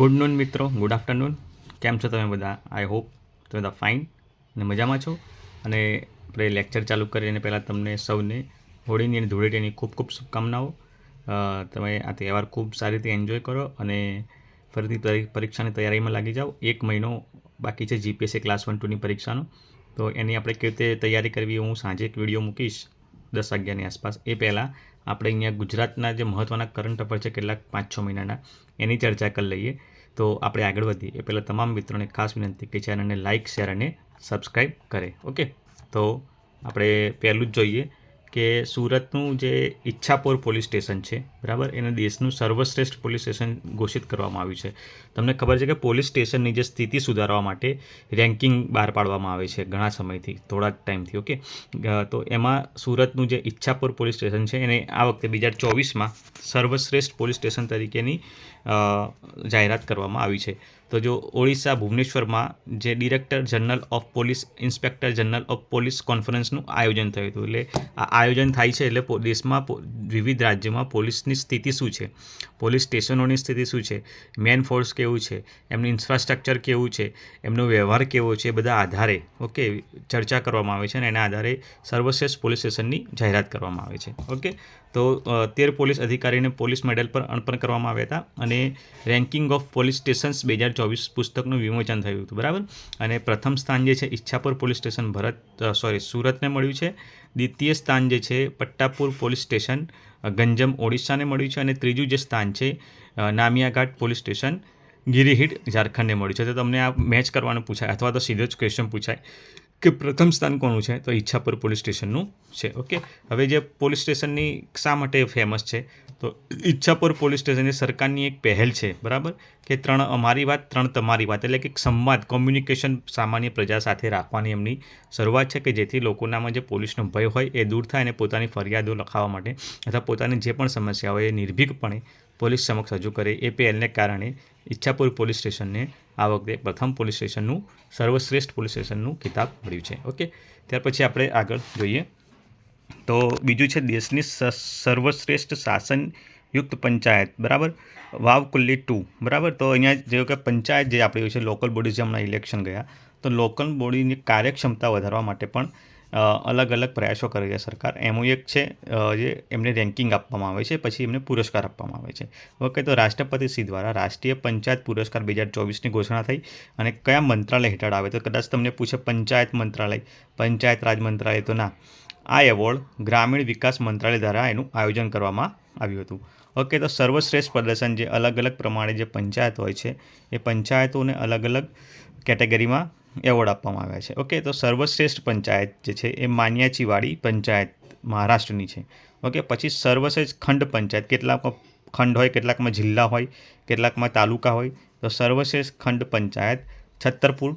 Good noon મિત્રો. Good afternoon કેમ છો તમે બધા? આઈ હોપ તમે બધા ફાઇન અને મજામાં છો? અને આપણે લેક્ચર ચાલુ કરીને પહેલાં તમને સૌને હોળીની અને ધૂળેટીની ખૂબ ખૂબ શુભકામનાઓ. તમે આ તહેવાર ખૂબ સારી રીતે એન્જોય કરો અને ફરીથી પરીક્ષાની તૈયારીમાં લાગી જાઓ. એક મહિનો બાકી છે જીપીએસસી ક્લાસ વન ટુની પરીક્ષાનો. તો એની આપણે કેવી રીતે તૈયારી કરવી હું સાંજે એક વીડિયો મૂકીશ દસ વાગ્યાની આસપાસ. એ પહેલાં આપણે અહીંયા ગુજરાતના જે મહત્ત્વના કરંટ અફેર છે કેટલાક પાંચ છ મહિનાના એની ચર્ચા કરી લઈએ. તો આપણે આગળ વધીએ. એ પહેલાં તમામ મિત્રોને ખાસ વિનંતી કે ચેનલને લાઇક શેર અને સબસ્ક્રાઈબ કરે. ઓકે? તો આપણે પહેલું જ જોઈએ. કે સુરતનું જે ઈચ્છાપોર પોલીસ સ્ટેશન છે, બરાબર? એને દેશનું સર્વશ્રેષ્ઠ પોલીસ સ્ટેશન ઘોષિત કરવામાં આવ્યું છે. તમને ખબર છે કે પોલીસ સ્ટેશનની જે સ્થિતિ સુધારવા માટે રેન્કિંગ બહાર પાડવામાં આવે છે ઘણા સમયથી, થોડાક ટાઈમથી, ઓકે? તો એમાં સુરતનું જે ઈચ્છાપોર પોલીસ સ્ટેશન છે, એને આ વખતે બે હજાર ચોવીસમાં સર્વશ્રેષ્ઠ પોલીસ સ્ટેશન તરીકેની જાહેરાત કરવામાં આવી છે. તો જો ઓડિશા ભુવનેશ્વરમાં જે director general of police, inspector general of police કોન્ફરન્સનું આયોજન થયું હતું. એટલે આ આયોજન થાય છે એટલે દેશમાં વિવિધ રાજ્યોમાં પોલીસની સ્થિતિ શું છે? પોલીસ સ્ટેશનોની સ્થિતિ શું છે? મેન ફોર્સ કેવું છે? એમનું ઇન્ફ્રાસ્ટ્રક્ચર કેવું છે? એમનો વ્યવહાર કેવો છે? એ બધા આધારે, ઓકે, ચર્ચા કરવામાં આવે છે અને એના આધારે સર્વશ્રેષ્ઠ પોલીસ સ્ટેશનની જાહેરાત કરવામાં આવે છે. ઓકે? તો તેર પોલીસ અધિકારીને પોલીસ મેડલ પર અર્પણ કરવામાં આવ્યા હતા અને રેન્કિંગ ઓફ પોલીસ સ્ટેશન્સ બે હજાર ચોવીસ પુસ્તકનું વિમોચન થયું હતું, બરાબર? અને પ્રથમ સ્થાન જે છે, Ichchhapur police station Bharat sorry સુરતને મળ્યું છે. દ્વિતીય સ્થાન જે છે, પટ્ટાપુર પોલીસ સ્ટેશન ગંજમ, ઓડિશાને મળ્યું છે અને ત્રીજું જે સ્થાન છે નામિયાઘાટ પોલીસ સ્ટેશન, ગિરિહીટ, ઝારખંડને મળ્યું છે. તો તમને આ મેચ કરવાનું પૂછાય અથવા તો સીધો જ ક્વેશ્ચન પૂછાય. કે પ્રથમ સ્થાન કોનું છે? તો ઈચ્છાપુર પોલીસ સ્ટેશનનું છે, ઓકે? હવે જે પોલીસ સ્ટેશનની શા માટે ફેમસ છે? તો ઈચ્છાપુર પોલીસ સ્ટેશન એ સરકારની એક પહેલ છે, બરાબર? કે ત્રણ અમારી વાત, ત્રણ તમારી વાત, એટલે કે સંવાદ, કોમ્યુનિકેશન સામાન્ય પ્રજા સાથે રાખવાની એમની શરૂઆત છે કે જેથી લોકોનામાં જે પોલીસનો ભય હોય એ દૂર થાય અને પોતાની ફરિયાદો લખાવવા માટે, અથવા પોતાની જે પણ સમસ્યા હોય એ નિર્ભીકપણે પોલીસ સમક્ષ રજૂ કરે. એ પહેલને કારણે ઈચ્છાપુર પોલીસ સ્ટેશનને આ વખતે પ્રથમ પોલીસ સ્ટેશનનું, સર્વશ્રેષ્ઠ પોલીસ સ્ટેશનનું ખિતાબ મળ્યું છે. ઓકે? ત્યાર પછી આપણે આગળ જોઈએ. તો બીજું છે, દેશની સર્વશ્રેષ્ઠ શાસનયુક્ત પંચાયત. બરાબર? વાવ કુલ્લી ટુ. બરાબર? તો અહીંયા જેવું કે પંચાયત જે આપણી છે લોકલ બોડી જે હમણાં ઇલેક્શન ગયા, તો લોકલ બોડીની કાર્યક્ષમતા વધારવા માટે પણ અલગ અલગ પ્રયાસો કરી છે સરકાર. એમાં એક છે જે એમને રેન્કિંગ આપવામાં આવે છે, પછી એમને પુરસ્કાર આપવામાં આવે છે. ઓકે તો રાષ્ટ્રપતિ શ્રી દ્વારા રાષ્ટ્રીય પંચાયત પુરસ્કાર બે હજાર ચોવીસની ઘોષણા થઈ અને કયા મંત્રાલય હેઠળ આવે? તો કદાચ તમને પૂછે પંચાયત મંત્રાલય, પંચાયત રાજ મંત્રાલય તો ના. આ એવોર્ડ ગ્રામીણ વિકાસ મંત્રાલય દ્વારા એનું આયોજન કરવામાં આવ્યું હતું. ઓકે તો સર્વશ્રેષ્ઠ પ્રદર્શન જે અલગ અલગ પ્રમાણે જે પંચાયત હોય છે, એ પંચાયતોને અલગ અલગ કેટેગરીમાં એવોર્ડ આપવામાં આવ્યા છે. ઓકે, તો સર્વશ્રેષ્ઠ પંચાયત જે છે એ માન્યાચીવાડી પંચાયત મહારાષ્ટ્રની છે. ઓકે, પછી સર્વશ્રેષ્ઠ ખંડ પંચાયત કેટલાકમાં ખંડ હોય, કેટલાકમાં જિલ્લા હોય, કેટલાકમાં તાલુકા હોય, તો સર્વશ્રેષ્ઠ ખંડ પંચાયત છત્તરપુર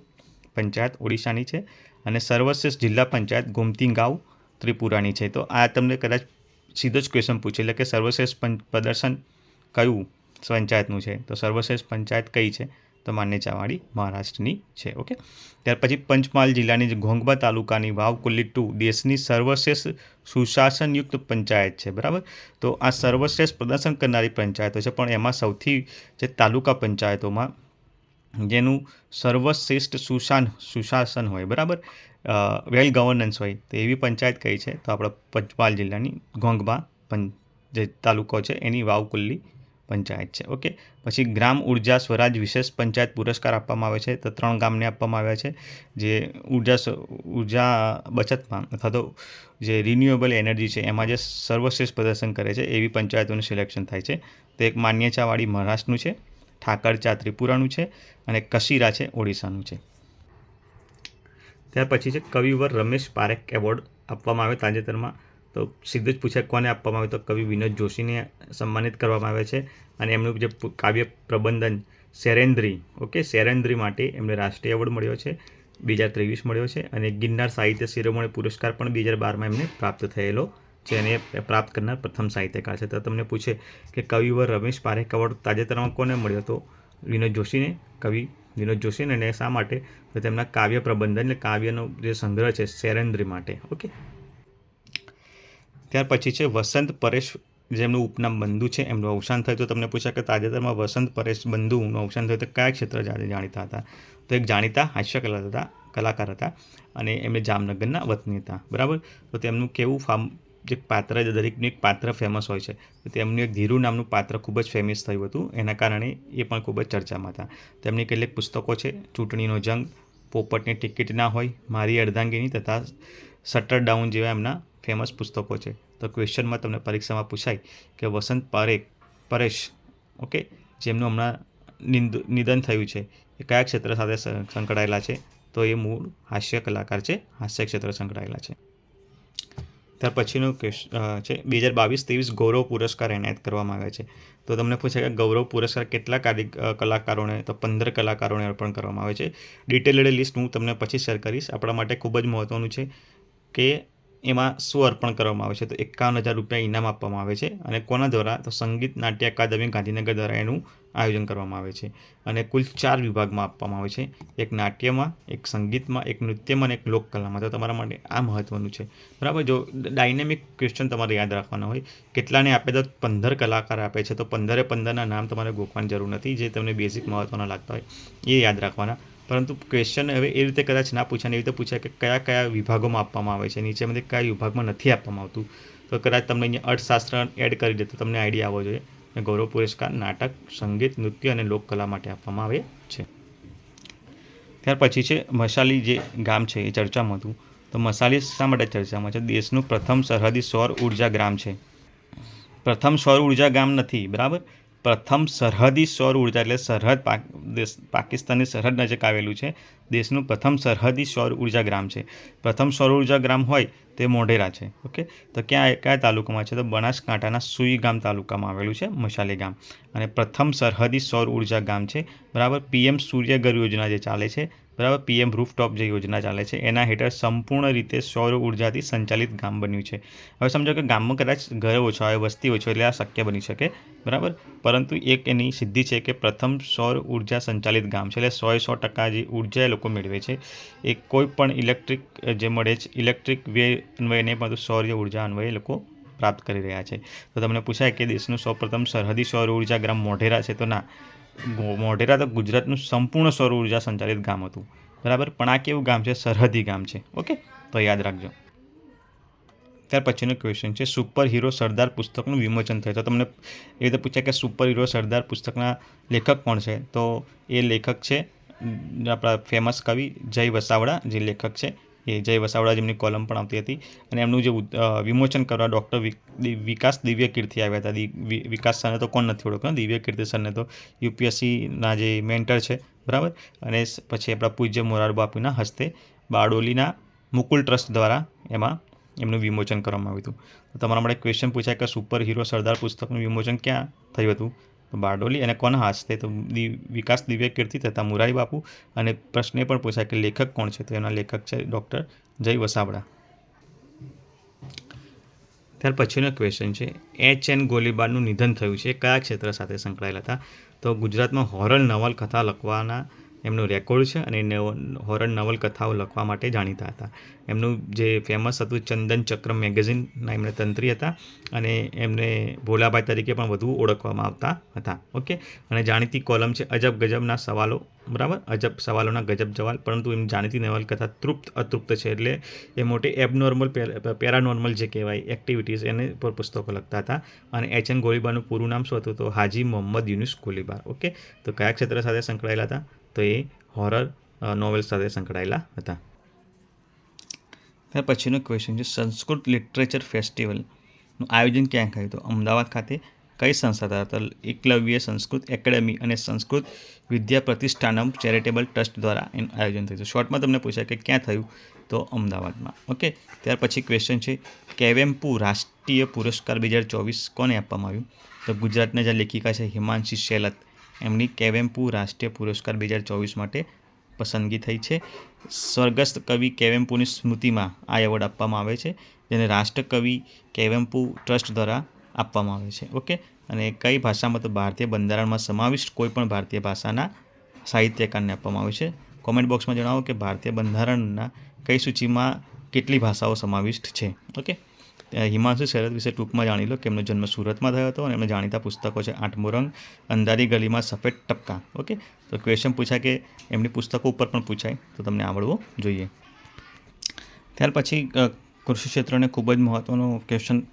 પંચાયત ઓડિશાની છે અને સર્વશ્રેષ્ઠ જિલ્લા પંચાયત ગોમતીગાંવ ત્રિપુરાની છે. તો આ તમને કદાચ સીધો જ ક્વેશ્ચન પૂછે, એટલે કે સર્વશ્રેષ્ઠ પ્રદર્શન કયું પંચાયતનું છે? તો સર્વશ્રેષ્ઠ પંચાયત કઈ છે? તો માન્યચાવાડી મહારાષ્ટ્રની છે, ઓકે? ત્યાર પછી પંચમહાલ જિલ્લાની જે ઘોંઘબા તાલુકાની વાવકુલ્લી ટુ દેશની સર્વશ્રેષ્ઠ સુશાસનયુક્ત પંચાયત છે, બરાબર? તો આ સર્વશ્રેષ્ઠ પ્રદર્શન કરનારી પંચાયતો છે, પણ એમાં સૌથી જે તાલુકા પંચાયતોમાં જેનું સર્વશ્રેષ્ઠ સુશાન, સુશાસન હોય, બરાબર? વેલ ગવર્નન્સ હોય, તો એવી પંચાયત કઈ છે? તો આપણા પંચમહાલ જિલ્લાની ઘોંઘબા પં જે તાલુકો છે, એની વાવકુલ્લી પંચાયત છે, ઓકે? પછી ગ્રામ ઊર્જા સ્વરાજ વિશેષ પંચાયત પુરસ્કાર આપવામાં આવે છે. તો ત્રણ ગામને આપવામાં આવ્યા છે. જે ઊર્જા ઊર્જા બચતમાં અથવા તો જે રિન્યુએબલ એનર્જી છે, એમાં જે સર્વશ્રેષ્ઠ પ્રદર્શન કરે છે, એવી પંચાયતોનું સિલેક્શન થાય છે. તો એક માન્યચાવાળી મહારાષ્ટ્રનું છે ઠાકરચા ત્રિપુરાનું છે અને કશીરા છે, ઓડિશાનું છે. ત્યાર પછી છે, કવિવર રમેશ પારેખ એવોર્ડ આપવામાં આવ્યો તાજેતરમાં. તો સીધું જ પૂછાય કોને આપવામાં આવે તો કવિ વિનોદ જોશીને સન્માનિત કરવામાં આવે છે અને એમનું જે કાવ્ય પ્રબંધન શેરેન્દ્રી, ઓકે, શેરેન્દ્રી માટે એમને રાષ્ટ્રીય એવોર્ડ મળ્યો છે, બે હજાર ત્રેવીસ મળ્યો છે અને ગિરનાર સાહિત્ય શિરોમણી પુરસ્કાર પણ બે હજાર બારમાં એમને પ્રાપ્ત થયેલો છે અને પ્રાપ્ત કરનાર પ્રથમ સાહિત્યકાર છે. તો તમને પૂછે કે કવિવર રમેશ પારેખ એવોર્ડ તાજેતરમાં કોને મળ્યો? તો વિનોદ જોશીને, કવિ વિનોદ જોશીને અને શા માટે? તેમના કાવ્ય પ્રબંધન એટલે કાવ્યનો જે સંગ્રહ છે શેરેન્દ્રી માટે, ઓકે? ત્યાર પછી છે વસંત પરેશ જેમનું ઉપનામ બંધુ છે, એમનું અવસાન થયું. તો તમને પૂછ્યા કે તાજેતરમાં વસંત પરેશ બંધુનું અવસાન થયું, તો કયા ક્ષેત્ર જાતે જાણીતા હતા? તો એક જાણીતા હાસ્ય કલા હતા, કલાકાર હતા અને એમને જામનગરના વતની હતા. બરાબર? તો તેમનું કેવું ફામ, જે પાત્ર દરેકનું એક પાત્ર ફેમસ હોય છે. તો તેમનું એક ધીરુ નામનું પાત્ર ખૂબ જ ફેમસ થયું હતું. એના કારણે એ પણ ખૂબ જ ચર્ચામાં હતા. તેમની કેટલીક પુસ્તકો છે, ચૂંટણીનો જંગ, પોપટની ટિકિટ ના હોય, મારી અર્ધાંગીની તથા શટર ડાઉન જેવા એમના ફેમસ પુસ્તકો છે. તો ક્વેશ્ચનમાં તમને પરીક્ષામાં પૂછાય કે વસંત પારેખ, પરેશ ઓકે જેમનું હમણાં નિંદ, નિધન થયું છે. એ કયા ક્ષેત્ર સાથે સંકળાયેલા છે? તો એ મૂળ હાસ્ય કલાકાર છે. હાસ્ય ક્ષેત્ર સંકળાયેલા છે. ત્યાર પછીનું છે બે હજાર બાવીસ ત્રેવીસ ગૌરવ પુરસ્કાર એનાયત કરવામાં આવ્યા છે. તો તમને પૂછાય કે ગૌરવ પુરસ્કાર કેટલા કાર્ય કલાકારોને, તો પંદર કલાકારોને અર્પણ કરવામાં આવે છે. ડિટેલેડ લિસ્ટ હું તમને પછી શેર કરીશ. આપણા માટે ખૂબ જ મહત્ત્વનું છે કે એમાં સ્વ અર્પણ કરવામાં આવે છે. તો એકાવન હજાર રૂપિયા ઇનામ આપવામાં આવે છે અને કોના દ્વારા? તો સંગીત નાટ્ય અકાદમી ગાંધીનગર દ્વારા એનું આયોજન કરવામાં આવે છે. અને કુલ ચાર વિભાગમાં આપવામાં આવે છે. એક નાટ્યમાં, એક સંગીતમાં, એક નૃત્યમાં અને એક લોકકલામાં. તો તમારા માટે આ મહત્ત્વનું છે. બરાબર? જો ડાયનેમિક ક્વેશ્ચન તમારે યાદ રાખવાના હોય, કેટલાને આપે તો પંદર કલાકાર આપે છે. તો પંદરે પંદરના નામ તમારે ગોખવાની જરૂર નથી. જે તમને બેઝિક મહત્ત્વના લાગતા હોય, એ યાદ રાખવાના. પરંતુ ક્વેશ્ચન હવે એ રીતે કદાચ ના પૂછાય એવી રીતે પૂછાય કે કયા કયા વિભાગોમાં આપવામાં આવે છે. નીચેમાંથી કયા વિભાગમાં નથી આપવામાં આવતું. તો કદાચ તમને અહીંયા અર્થશાસ્ત્ર એડ કરી દે તો તમને આઈડિયા આવવો જોઈએ. અને ગૌરવ પુરસ્કાર, નાટક, સંગીત, નૃત્ય અને લોકકલા માટે આપવામાં આવે છે. ત્યાર પછી છે મસાલી જે ગામ છે એ ચર્ચામાં હતું. તો મસાલી શા માટે ચર્ચામાં છે? દેશનું પ્રથમ સરહદી સૌર ઊર્જા ગ્રામ છે. પ્રથમ સૌર ઊર્જા ગામ નથી, બરાબર? પ્રથમ સરહદી સૌર ઊર્જા એટલે સરહદ પાક, દેશ, પાકિસ્તાનની સરહદ નજીક આવેલું છે. દેશનું પ્રથમ સરહદી સૌર ઊર્જા ગ્રામ છે. પ્રથમ સૌર ઊર્જા ગ્રામ હોય તે મોઢેરા છે, ઓકે? તો ક્યાં કયા તાલુકામાં છે? તો બનાસકાંઠાના સુઈ ગામ તાલુકામાં આવેલું છે, મશાલી ગામ. અને પ્રથમ સરહદી સૌર ઊર્જા ગામ છે. બરાબર? પીએમ સૂર્યઘર યોજના જે ચાલે છે બરાબર, પીએમ રૂફટોપ જે યોજના ચાલે છે, એના હેઠળ સંપૂર્ણ રીતે સૌર ઉર્જાથી સંચાલિત ગામ બન્યું છે. હવે સમજો કે ગામમાં કદાચ ઘર ઓછા હોય વસ્તી ઓછી એટલે આ શક્ય બની શકે, બરાબર? પરંતુ એક એની સિદ્ધિ છે કે પ્રથમ સૌર ઊર્જા સંચાલિત ગામ છે, એટલે સો સો ટકા જે ઊર્જા એ લોકો મેળવે છે. એ કોઈ પણ ઇલેક્ટ્રિક જે મળે છે, ઇલેક્ટ્રિક વે અન્વયે નહીં પરંતુ સૌર્ય ઊર્જા અન્વયે એ લોકો પ્રાપ્ત કરી રહ્યા છે. તો તમને પૂછાય કે દેશનું સૌપ્રથમ સરહદી સૌર ઊર્જા ગ્રામ મોઢેરા છે, તો ના. મોઢેરા તો ગુજરાતનું સંપૂર્ણ સૌર ઊર્જા સંચાલિત ગામ હતું. બરાબર? પણ આ કેવું ગામ છે? સરહદી ગામ છે. ઓકે? તો યાદ રાખજો. ત્યાર પછીનો ક્વેશ્ચન છે સુપર હીરો સરદાર પુસ્તકનું વિમોચન થયું. તો તમને એ રીતે પૂછ્યા કે સુપર હીરો સરદાર પુસ્તકના લેખક કોણ છે? તો એ લેખક છે, આપણા ફેમસ કવિ જય વસાવડા, જે લેખક છે. એ જય વસાવડા જેમની કોલમ પણ આવતી હતી. અને એમનું જે વિમોચન કરવા ડૉક્ટર વિકાસ દિવ્ય કીર્તિ આવ્યા હતા. વિકાસ સરને તો કોણ નથી ઓળખતો દિવ્ય કીર્તિ સરને તો યુપીએસસીના જે મેન્ટર છે, બરાબર? અને પછી આપણા પૂજ્ય મોરાર બાપુના હસ્તે બારડોલીના મુકુલ ટ્રસ્ટ દ્વારા એમાં એમનું વિમોચન કરવામાં આવ્યું હતું. તો તમારા માટે ક્વેશ્ચન પૂછાય કે સુપર હીરો સરદાર પુસ્તકનું વિમોચન ક્યાં થયું હતું? બારડોલી અને કોના હસ્તે તો દિ- વિકાસ દિવ્ય કીર્તિ તથા મુરારી બાપુ. અને પ્રશ્ન પણ પૂછાય કે લેખક કોણ છે? તો એના લેખક છે ડૉક્ટર જય વસાવડા. ત્યાર પછીનો ક્વેશ્ચન છે, એચ એન ગોલીબારનું નિધન થયું છે, કયા ક્ષેત્ર સાથે સંકળાયેલા હતા? તો ગુજરાતમાં હોરર નવલકથા લખવાના એમનું રેકોર્ડ છે અને હોરર નવલકથાઓ લખવા માટે જાણીતા હતા. એમનું જે ફેમસ હતું ચંદન ચક્ર મેગેઝિનના એમણે તંત્રી હતા અને એમને ભોલાભાઈ તરીકે પણ વધુ ઓળખવામાં આવતા હતા. ઓકે અને જાણીતી કોલમ છે અજબ ગજબના સવાલો, બરાબર? અજબ સવાલોના ગજબ જવાલ, પરંતુ એમ જાણીતી નવલકથા તૃપ્ત, અતૃપ્ત છે એટલે એ મોટી એબનોર્મલ પેરાનોર્મલ જે કહેવાય એક્ટિવિટીઝ એને પર પુસ્તકો લખતા હતા. અને એચ એન ગોળીબારનું પૂરું નામ શું હતું? તો હાજી મોહમ્મદ યુનુસ ગોલીબાર. ઓકે તો કયા ક્ષેત્ર સાથે સંકળાયેલા હતા? તો એ હોરર નોવેલ્સ સાથે સંકળાયેલા હતા. ત્યાર પછીનો ક્વેશ્ચન છે, સંસ્કૃત લિટરેચર ફેસ્ટિવલનું આયોજન ક્યાં થયું તો અમદાવાદ ખાતે કઈ સંસ્થા દ્વારા તો એકલવ્ય સંસ્કૃત એકેડેમી અને સંસ્કૃત વિદ્યા પ્રતિષ્ઠાનમ ચેરિટેબલ ટ્રસ્ટ દ્વારા એનું આયોજન થયું હતું. શોર્ટમાં તમને પૂછાય કે ક્યાં થયું તો અમદાવાદમાં. ઓકે ત્યાર પછી ક્વેશ્ચન છે, કેવેમ્પુ રાષ્ટ્રીય પુરસ્કાર બે હજાર ચોવીસ કોને આપવામાં આવ્યું? તો ગુજરાતના જે લેખિકા છે, હિમાંશી શેલત. એમની કેવેમ્પુ રાષ્ટ્રીય પુરસ્કાર બે હજાર ચોવીસ માટે પસંદગી થઈ છે. સ્વર્ગસ્થ કવિ કેવેમ્પુની સ્મૃતિમાં આ એવોર્ડ આપવામાં આવે છે, જેને રાષ્ટ્રકવિ કેવેમ્પુ ટ્રસ્ટ દ્વારા આપવામાં આવે છે. ઓકે? અને કઈ ભાષામાં તો ભારતીય બંધારણમાં સમાવિષ્ટ કોઈ પણ ભારતીય ભાષાના સાહિત્યકારને આપવામાં આવે છે? કોમેન્ટ બોક્સમાં જણાવો કે ભારતીય બંધારણના કઈ સૂચિમાં કેટલી ભાષાઓ સમાવિષ્ટ છે? ઓકે? હિમાંશુ શરદ વિશે ટૂંકમાં જાણી લો કે એમનો જન્મ સુરતમાં થયો હતો અને એમના જાણીતા પુસ્તકો છે આઠમો રંગ, અંધારી ગલીમાં સફેદ ટપકા. ઓકે? તો ક્વેશ્ચન પૂછાય કે એમની પુસ્તકો ઉપર પણ પૂછાય, તો તમને આવડવું જોઈએ. ત્યાર પછી કૃષિ ક્ષેત્રને ખૂબ જ મહત્ત્વનો ક્વેશ્ચન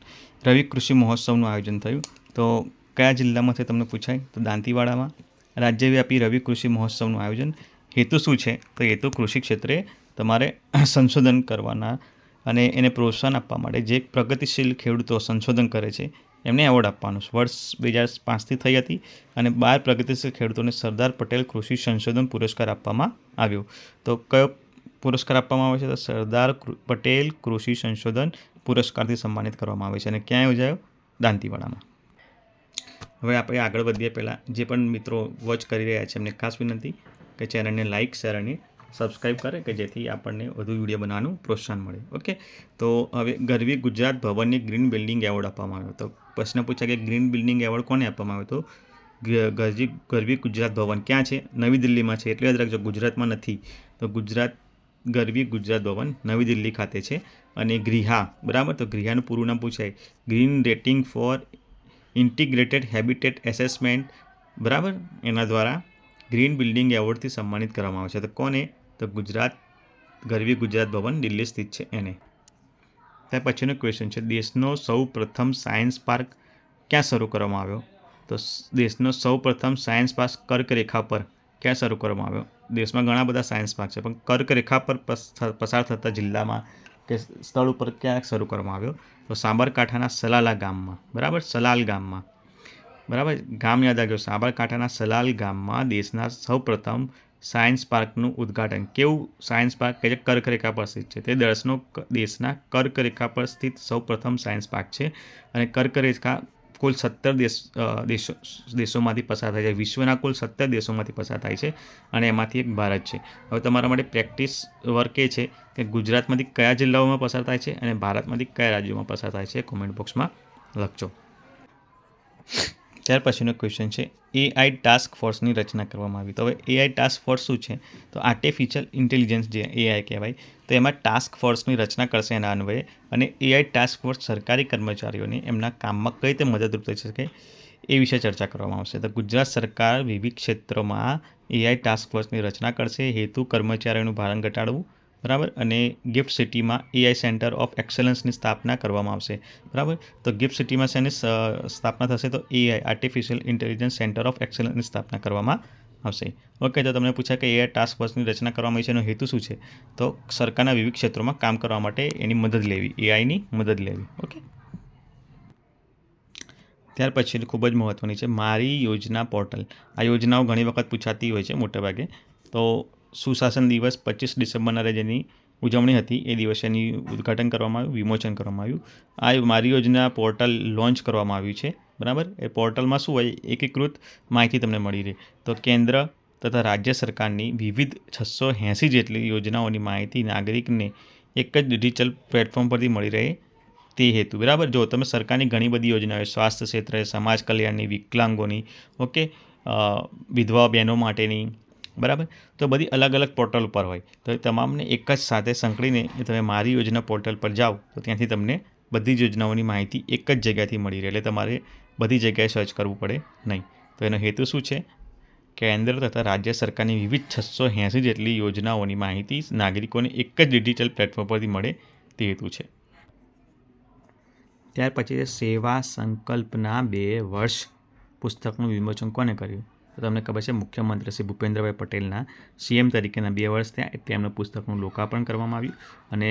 રવિ કૃષિ મહોત્સવનું આયોજન થયું. તો કયા જિલ્લામાંથી તમને પૂછાય? તો દાંતીવાડામાં. રાજ્યવ્યાપી રવિ કૃષિ મહોત્સવનું આયોજન. હેતુ શું છે? તો હેતુ કૃષિ ક્ષેત્રે તમારે સંશોધન કરવાના અને એને પ્રોત્સાહન આપવા માટે જે પ્રગતિશીલ ખેડૂતો સંશોધન કરે છે, એમને એવોર્ડ આપવાનું. વર્ષ બે હજાર પાંચથી થઈ હતી અને બાર પ્રગતિશીલ ખેડૂતોને સરદાર પટેલ કૃષિ સંશોધન પુરસ્કાર આપવામાં આવ્યો. તો કયો પુરસ્કાર આપવામાં આવે છે? તો સરદાર પટેલ કૃષિ સંશોધન પુરસ્કારથી સન્માનિત કરવામાં આવે છે. અને ક્યાં યોજાયો? દાંતીવાડામાં. હવે આપણે આગળ વધીએ. પહેલાં જે પણ મિત્રો વોચ કરી રહ્યા છે એમને ખાસ વિનંતી કે ચેનલને લાઇક શેર અને સબસ્ક્રાઇબ કરે કે જેથી આપણને વધુ વીડિયો બનાવવાનું પ્રોત્સાહન મળે. ઓકે તો હવે ગરવી ગુજરાત ભવનને ગ્રીન બિલ્ડિંગ એવોર્ડ આપવામાં આવ્યો તો પ્રશ્ન પૂછાય કે ગ્રીન બિલ્ડિંગ એવોર્ડ કોને આપવામાં આવ્યો તો ગરજી, ગરવી ગુજરાત ભવન ક્યાં છે? નવી દિલ્હીમાં છે. એટલે યાદ રાખજો, ગુજરાતમાં નથી. તો ગુજરાત, ગરવી ગુજરાત ભવન નવી દિલ્હી ખાતે છે અને ગ્રીહા બરાબર? તો ગ્રીહાનું પૂરું નામ પૂછાય. Green rating for integrated habitat assessment બરાબર? એના દ્વારા ગ્રીન બિલ્ડિંગ એવોર્ડથી સન્માનિત કરવામાં આવે છે. તો કોને? તો ગુજરાત, ગરવી ગુજરાત ભવન દિલ્હી સ્થિત છે એને. ત્યાર પછીનો ક્વેશ્ચન છે, દેશનો સૌ પ્રથમ સાયન્સ પાર્ક ક્યાં શરૂ કરવામાં આવ્યો? તો દેશનો સૌ પ્રથમ સાયન્સ પાર્ક કર્કરેખા પર ક્યાં શરૂ કરવામાં આવ્યો? દેશમાં ઘણા બધા સાયન્સ પાર્ક છે, પણ કર્કરેખા પર પસ- પસાર થતા જિલ્લામાં કે સ્થળ ઉપર ક્યાં શરૂ કરવામાં આવ્યો? તો સાબરકાંઠાના સલાલા ગામમાં, બરાબર? સલાલ ગામમાં. બરાબર? ગામ યાદ આવ્યો સાબરકાંઠાના સલાલ ગામમાં દેશના સૌપ્રથમ સાયન્સ પાર્કનું ઉદ્ઘાટન. કેવું સાયન્સ પાર્ક? કે જે કર્કરેખા પર સ્થિત છે. તે દર્શનો દેશના કર્કરેખા પર સ્થિત સૌપ્રથમ સાયન્સ પાર્ક છે અને કર્કરેખા કુલ સત્તર દેશ દેશો, દેશોમાંથી પસાર થાય છે. વિશ્વના કુલ સત્તર દેશોમાંથી પસાર થાય છે અને એમાંથી એક ભારત છે. હવે તમારા માટે પ્રેક્ટિસ વર્ક એ છે કે ગુજરાતમાંથી કયા જિલ્લાઓમાં પસાર થાય છે અને ભારતમાંથી કયા રાજ્યોમાં પસાર થાય છે. કોમેન્ટ બોક્સમાં લખજો. ત્યાર પછીનો ક્વેશ્ચન છે એઆઈ ટાસ્ક ફોર્સની રચના કરવામાં આવી. તો હવે એઆઈ ટાસ્ક ફોર્સ શું છે? તો આર્ટિફિશિયલ ઇન્ટેલિજન્સ જે એઆઈ કહેવાય, તો એમાં ટાસ્ક ફોર્સની રચના કરશે એના અન્વયે અને એઆઈ ટાસ્ક ફોર્સ સરકારી કર્મચારીઓને એમના કામમાં કઈ રીતે મદદરૂપ થઈ શકે એ વિશે ચર્ચા કરવામાં આવશે. તો ગુજરાત સરકાર વિવિધ ક્ષેત્રોમાં એઆઈ ટાસ્ક ફોર્સની રચના કરશે, હેતુ કર્મચારીઓનું ભારણ ઘટાડવું બરાબર? અને ગિફ્ટ સિટીમાં એઆઈ સેન્ટર ઓફ એક્સલન્સની સ્થાપના કરવામાં આવશે. બરાબર? તો ગિફ્ટ સિટીમાં શેની સ્થાપના થશે? તો AI artificial intelligence centre of એક્સલન્સની સ્થાપના કરવામાં આવશે. ઓકે તો તમને પૂછ્યા કે એઆઈ ટાસ્ક ફોર્સની રચના કરવામાં આવી છે એનો હેતુ શું છે? તો સરકારના વિવિધ ક્ષેત્રોમાં કામ કરવા માટે એની મદદ લેવી. એઆઈની મદદ લેવી. ઓકે ત્યાર પછી ખૂબ જ મહત્ત્વની છે, મારી યોજના પોર્ટલ. આ યોજનાઓ ઘણી વખત પૂછાતી હોય છે મોટેભાગે. તો સુશાસન દિવસ પચીસ ડિસેમ્બરના રોજ એની ઉજવણી હતી. એ દિવસે એની ઉદ્ઘાટન કરવામાં આવ્યું, વિમોચન કરવામાં આવ્યું. આ મારી યોજના પોર્ટલ લોન્ચ કરવામાં આવ્યું છે. બરાબર? એ પોર્ટલમાં શું હોય? એકીકૃત માહિતી તમને મળી રહે. તો કેન્દ્ર તથા રાજ્ય સરકારની વિવિધ છસો એંસી જેટલી યોજનાઓની માહિતી નાગરિકને એક જ ડિજિટલ પ્લેટફોર્મ પરથી મળી રહે તે હેતુ. બરાબર? જો તમે સરકારની ઘણી બધી યોજનાઓ, સ્વાસ્થ્ય ક્ષેત્રે, સમાજ કલ્યાણની વિકલાંગોની, ઓકે વિધવા બહેનો માટેની બરાબર? તો બધી અલગ અલગ પોર્ટલ ઉપર હોય. તો તમામને એક જ સાથે સંકળીને તમે મારી યોજના પોર્ટલ પર જાઓ, તો ત્યાંથી તમને બધી જ યોજનાઓની માહિતી એક જ જગ્યાથી મળી રહે. એટલે તમારે બધી જગ્યાએ સર્ચ કરવું પડે નહીં. તો એનો હેતુ શું છે? કેન્દ્ર તથા રાજ્ય સરકારની વિવિધ છસો એંસી જેટલી યોજનાઓની માહિતી નાગરિકોને એક જ ડિજિટલ પ્લેટફોર્મ પરથી મળે તે હેતુ છે. ત્યાર પછી સેવા સંકલ્પના બે વર્ષ પુસ્તકનું વિમોચન કોને કર્યું? તો તમને ખબર છે, મુખ્યમંત્રી શ્રી ભૂપેન્દ્રભાઈ પટેલના સીએમ તરીકેના બે વર્ષ થયા એટલે એમનું પુસ્તકનું લોકાર્પણ કરવામાં આવ્યું અને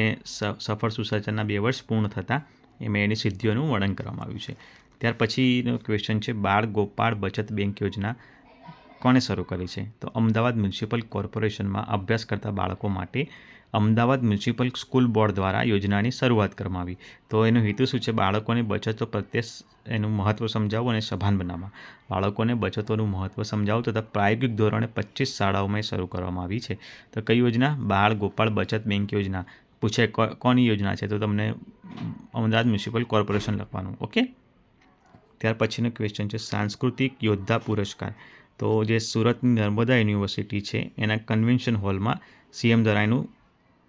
સફળ સુસર્જનના બે વર્ષ પૂર્ણ થતાં એમાં એની સિદ્ધિઓનું વર્ણન કરવામાં આવ્યું છે. ત્યાર પછીનો ક્વેશ્ચન છે, બાળ ગોપાળ બચત બેંક યોજના કોણે શરૂ કરી છે? તો અમદાવાદ મ્યુનિસિપલ કોર્પોરેશનમાં અભ્યાસ કરતા બાળકો માટે અમદાવાદ મ્યુનિસિપલ સ્કૂલ બોર્ડ દ્વારા યોજનાની શરૂઆત કરવામાં આવી તો એનો હેતુ શું છે? બાળકોને બચતો પ્રત્યે એનું મહત્ત્વ સમજાવવું અને સભાન બનાવવા. બાળકોને બચતોનું મહત્ત્વ સમજાવવું તથા પ્રાયોગિક ધોરણે પચીસ શાળાઓમાં શરૂ કરવામાં આવી છે. તો કઈ યોજના? બાળ ગોપાળ બચત બેંક યોજના. પૂછે કોની યોજના છે? તો તમને અમદાવાદ મ્યુનિસિપલ કોર્પોરેશન લખવાનું. ઓકે? ત્યાર પછીનો ક્વેશ્ચન છે સાંસ્કૃતિક યોદ્ધા પુરસ્કાર. તો જે સુરતની નર્મદા યુનિવર્સિટી છે, એના કન્વેન્શન હોલમાં સીએમ દ્વારા એનું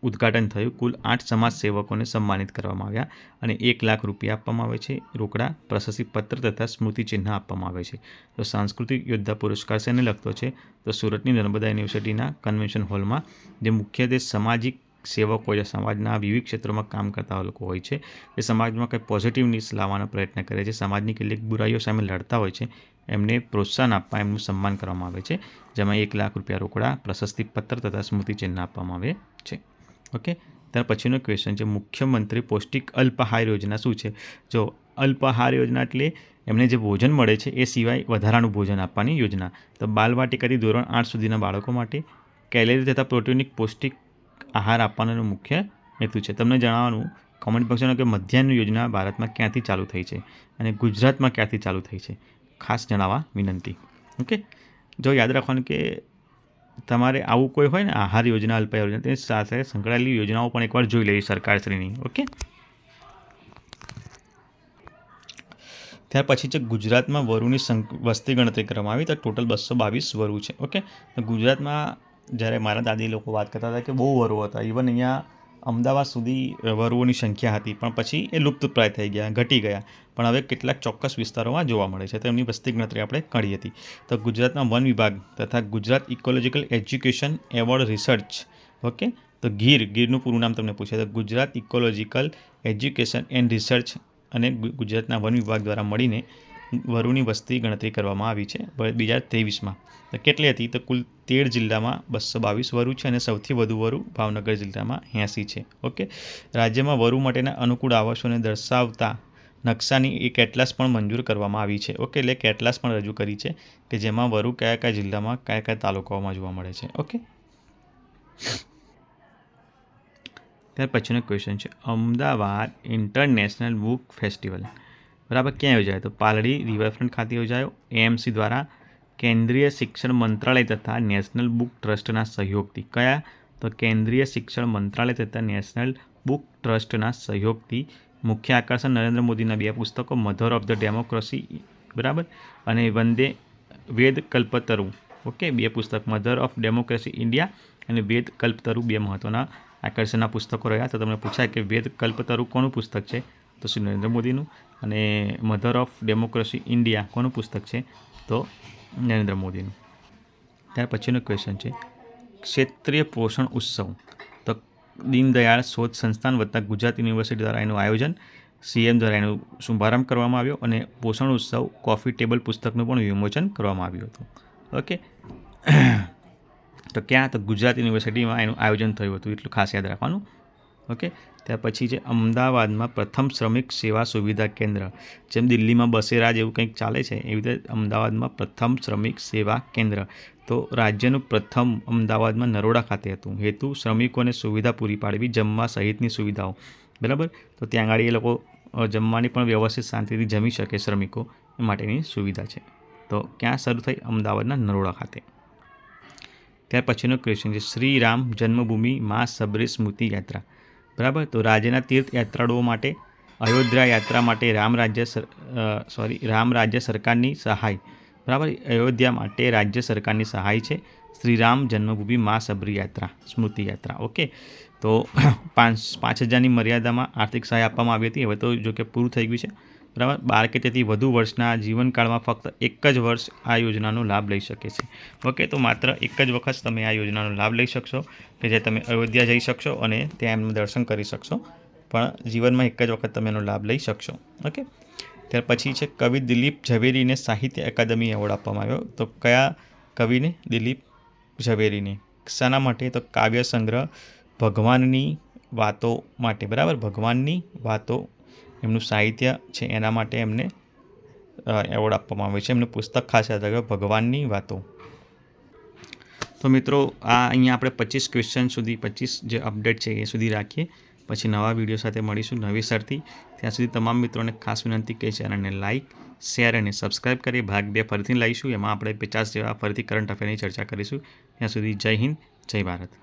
ઉદ્ઘાટન થયું. કુલ આઠ સમાજ સેવકોને સન્માનિત કરવામાં આવ્યા અને એક લાખ રૂપિયા આપવામાં આવે છે. રોકડા, પ્રશસ્તિ પત્ર તથા સ્મૃતિચિહ્ન આપવામાં આવે છે. તો સાંસ્કૃતિક યોદ્ધા પુરસ્કાર શેને લગતો છે? તો સુરતની નર્મદા યુનિવર્સિટીના કન્વેન્શન હોલમાં, જે મુખ્યત્વે સામાજિક સેવકો જે સમાજના વિવિધ ક્ષેત્રોમાં કામ કરતા લોકો હોય છે, એ સમાજમાં કંઈ પોઝિટિવ પોઝિટિવનેસ લાવવાનો પ્રયત્ન કરે છે. સમાજની કેટલીક બુરાઈઓ સામે લડતા હોય છે. એમને પ્રોત્સાહન આપવા, એમનું સન્માન કરવામાં આવે છે. જેમાં એક લાખ રૂપિયા રોકડા, પ્રશસ્તિ પત્ર તથા સ્મૃતિ ચિહ્ન આપવામાં આવે છે. ઓકે ત્યાર પછીનો ક્વેશ્ચન છે, મુખ્યમંત્રી પૌષ્ટિક અલ્પાહાર યોજના શું છે? જો અલ્પાહાર યોજના એટલે એમને જે ભોજન મળે છે, એ સિવાય વધારાનું ભોજન આપવાની યોજના. તો બાલવાટિકાથી ધોરણ આઠ સુધીના બાળકો માટે કેલેરી તથા પ્રોટીનિક પૌષ્ટિક આહાર આપવાનો મુખ્ય હેતુ છે. તમને જણાવવાનું કોમેન્ટ બોક્સમાં કે મધ્યાહન યોજના ભારતમાં ક્યાંથી ચાલુ થઈ છે અને ગુજરાતમાં ક્યાંથી ચાલુ થઈ છે? ખાસ જણાવવા વિનંતી. ઓકે જો યાદ રાખવાનું કે તમારે આવું કોઈ હોય ને આહાર યોજના અલ્પ યોજના, તેની સાથે સંકળાયેલી યોજનાઓ પણ એકવાર જોઈ લેવી સરકારશ્રીની, ઓકે? ત્યાર પછી છે ગુજરાતમાં વરુની વસ્તી ગણતરી કરવામાં આવી, તો ટોટલ બસો બાવીસ વરુ છે, ઓકે? ગુજરાતમાં જ્યારે મારા દાદી લોકો વાત કરતા હતા કે બહુ વરુ હતા ઇવન અહીંયા અમદાવાદ સુધી વરુઓની સંખ્યા હતી, પણ પછી એ લુપ્તપ્રાય થઈ ગયા, ઘટી ગયા. પણ હવે કેટલાક ચોક્કસ વિસ્તારોમાં જોવા મળે છે. તો એમની વસ્તી ગણતરી આપણે કરી હતી. તો ગુજરાતના વન વિભાગ તથા Gujarat ecological education award research, okay? તો ગીર, ગીરનું પૂરું નામ તમને પૂછે. તો Gujarat ecological education and research અને ગુજરાતના વન વિભાગ દ્વારા મળીને વરુની વસ્તી ગણતરી કરવામાં આવી છે બે હજાર ત્રેવીસમાં. કેટલી હતી? તો કુલ તેર જિલ્લામાં બસો બાવીસ વરુ છે અને સૌથી વધુ વરુ ભાવનગર જિલ્લામાં એંસી છે. ઓકે? રાજ્યમાં વરુ માટેના અનુકૂળ આવાસોને દર્શાવતા નકશાની એક એટલાસ પણ મંજૂર કરવામાં આવી છે. ઓકે? એટલે કેટલાસ પણ રજૂ કરી છે કે જેમાં વરુ કયા કયા જિલ્લામાં કયા કયા તાલુકાઓમાં જોવા મળે છે. ઓકે? ત્યાર પછીનો ક્વેશ્ચન છે. Ahmedabad international book festival. બરાબર ક્યાં યોજાયો? તો પાલડી રિવરફ્રન્ટ ખાતે યોજાયો. એએમસી દ્વારા કેન્દ્રીય શિક્ષણ મંત્રાલય તથા નેશનલ બુક ટ્રસ્ટના સહયોગથી. કયા? તો કેન્દ્રીય શિક્ષણ મંત્રાલય તથા નેશનલ બુક ટ્રસ્ટના સહયોગથી મુખ્ય આકર્ષણ નરેન્દ્ર મોદીના બે પુસ્તકો મધર ઓફ ધ ડેમોક્રેસી બરાબર? અને વંદે વેદ કલ્પતરુ. ઓકે, બે પુસ્તક મધર ઓફ ડેમોક્રેસી ઇન્ડિયા અને વેદ કલ્પતરુ બે મહત્ત્વના આકર્ષણના પુસ્તકો રહ્યા. તો તમને પૂછાય કે વેદ કલ્પતરુ કોનું પુસ્તક છે? તો શ્રી નરેન્દ્ર મોદીનું અને મધર ઓફ ડેમોક્રેસી ઇન્ડિયા કોનું પુસ્તક છે? તો નરેન્દ્ર મોદીનું. ત્યાર પછીનો ક્વેશ્ચન છે, ક્ષેત્રીય પોષણ ઉત્સવ. તો દીનદયાળ શોધ સંસ્થાન વત્તા ગુજરાત યુનિવર્સિટી દ્વારા એનું આયોજન સીએમ દ્વારા એનો શુભારંભ કરવામાં આવ્યો અને પોષણ ઉત્સવ કોફી ટેબલ પુસ્તકનું પણ વિમોચન કરવામાં આવ્યું હતું. ઓકે? તો ક્યાં તો ગુજરાત યુનિવર્સિટીમાં એનું આયોજન થયું હતું, એટલું ખાસ યાદ રાખવાનું. ઓકે? ત્યાર પછી છે અમદાવાદમાં પ્રથમ શ્રમિક સેવા સુવિધા કેન્દ્ર. જેમ દિલ્હીમાં બસેરા જેવું કંઈક ચાલે છે, એવી રીતે અમદાવાદમાં પ્રથમ શ્રમિક સેવા કેન્દ્ર. તો રાજ્યનું પ્રથમ અમદાવાદમાં નરોડા ખાતે હતું. હેતુ શ્રમિકોને સુવિધા પૂરી પાડવી, જમવા સહિતની સુવિધાઓ. બરાબર? તો ત્યાં આગળ એ લોકો જમવાની પણ વ્યવસ્થિત શાંતિથી જમી શકે શ્રમિકો માટેની સુવિધા છે. તો ક્યાં શરૂ થઈ? અમદાવાદના નરોડા ખાતે. ત્યાર પછીનો ક્વેશ્ચન છે શ્રી રામ જન્મભૂમિ મા સબરી સ્મૃતિ યાત્રા. બરાબર? તો રાજ્યના તીર્થયાત્રાળુઓ માટે, અયોધ્યા યાત્રા માટે રામ રાજ્ય સોરી રામ રાજ્ય સરકારની સહાય. બરાબર? અયોધ્યા માટે રાજ્ય સરકારની સહાય છે શ્રીરામ જન્મભૂમિ મા સબરી યાત્રા સ્મૃતિ યાત્રા ઓકે? તો પાંચ પાંચ હજારની મર્યાદામાં આર્થિક સહાય આપવામાં આવી હતી. હવે તો જો કે પૂરું થઈ ગયું છે. બરાબર? બાર કે તેથી વધુ વર્ષના જીવનકાળમાં ફક્ત એક જ વર્ષ આ યોજનાનો લાભ લઈ શકે છે. ઓકે, તો માત્ર એક જ વખત તમે આ યોજનાનો લાભ લઈ શકશો કે જે તમે અયોધ્યા જઈ શકશો અને ત્યાં એમનું દર્શન કરી શકશો. પણ જીવનમાં એક જ વખત તમે એનો લાભ લઈ શકશો. ઓકે? ત્યાર પછી છે કવિ દિલીપ ઝવેરીને સાહિત્ય અકાદમી એવોર્ડ આપવામાં આવ્યો. તો કયા કવિને? દિલીપ ઝવેરીને. શાના માટે તો કાવ્ય સંગ્રહ ભગવાનની વાતો માટે. બરાબર? ભગવાનની વાતો એમનું સાહિત્ય છે એના માટે એમને એવોર્ડ આપવામાં આવે છે. એમનું પુસ્તક ખાસ યાદ રાખ્યો ભગવાનની વાતો. તો મિત્રો, આ અહીંયા આપણે પચીસ ક્વેશ્ચન સુધી, પચીસ જે અપડેટ છે એ સુધી રાખીએ. પછી નવા વીડિયો સાથે મળીશું નવી સરથી. ત્યાં સુધી તમામ મિત્રોને ખાસ વિનંતી કે ચેનલને લાઇક શેર અને સબસ્ક્રાઇબ કરી ભાગ બે ફરીથી લાવીશું એમાં આપણે પચાસ જેવા ફરીથી કરંટ અફેરની ચર્ચા કરીશું. ત્યાં સુધી જય હિન્દ, જય ભારત.